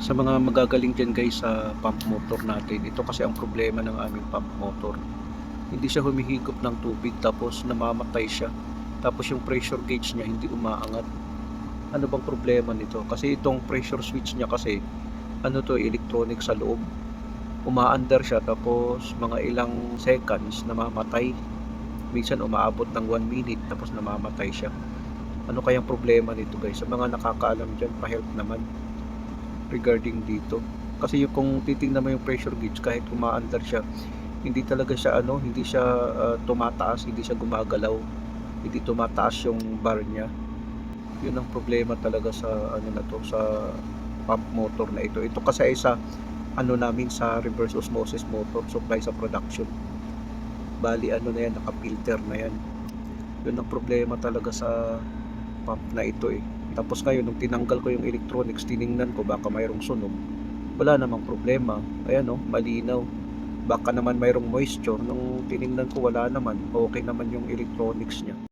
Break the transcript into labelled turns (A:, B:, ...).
A: sa mga magagaling dyan guys sa pump motor natin. Ito kasi ang problema ng aming pump motor. Hindi siya humihigop ng tubig tapos namamatay siya. Tapos yung pressure gauge niya hindi umaangat. Ano bang problema nito? Kasi itong pressure switch niya kasi ano to electronic sa loob. Umaandar siya tapos mga ilang seconds namamatay. Minsan umaabot ng 1 minute tapos namamatay siya. Ano kayang problema nito guys? Sa mga nakakaalam dyan, pa-help naman regarding dito. Kasi yung kung titingnan mo yung pressure gauge kahit umaandar siya, hindi talaga siya ano, hindi siya ah, tumataas, hindi siya gumagalaw. Hindi tumataas yung bar niya. Yun ang problema talaga sa ano na to sa pump motor na ito. Ito kasi ay sa ano namin sa reverse osmosis motor supply sa production. Bali ano na yan, naka-filter na yan. Yun ang problema talaga sa pump na ito eh. Tapos ngayon, nung tinanggal ko yung electronics, tiningnan ko baka mayroong sunog. Wala namang problema. Ayan o, malinaw. Baka naman mayroong moisture. Nung tiningnan ko, wala naman. Okay naman yung electronics niya.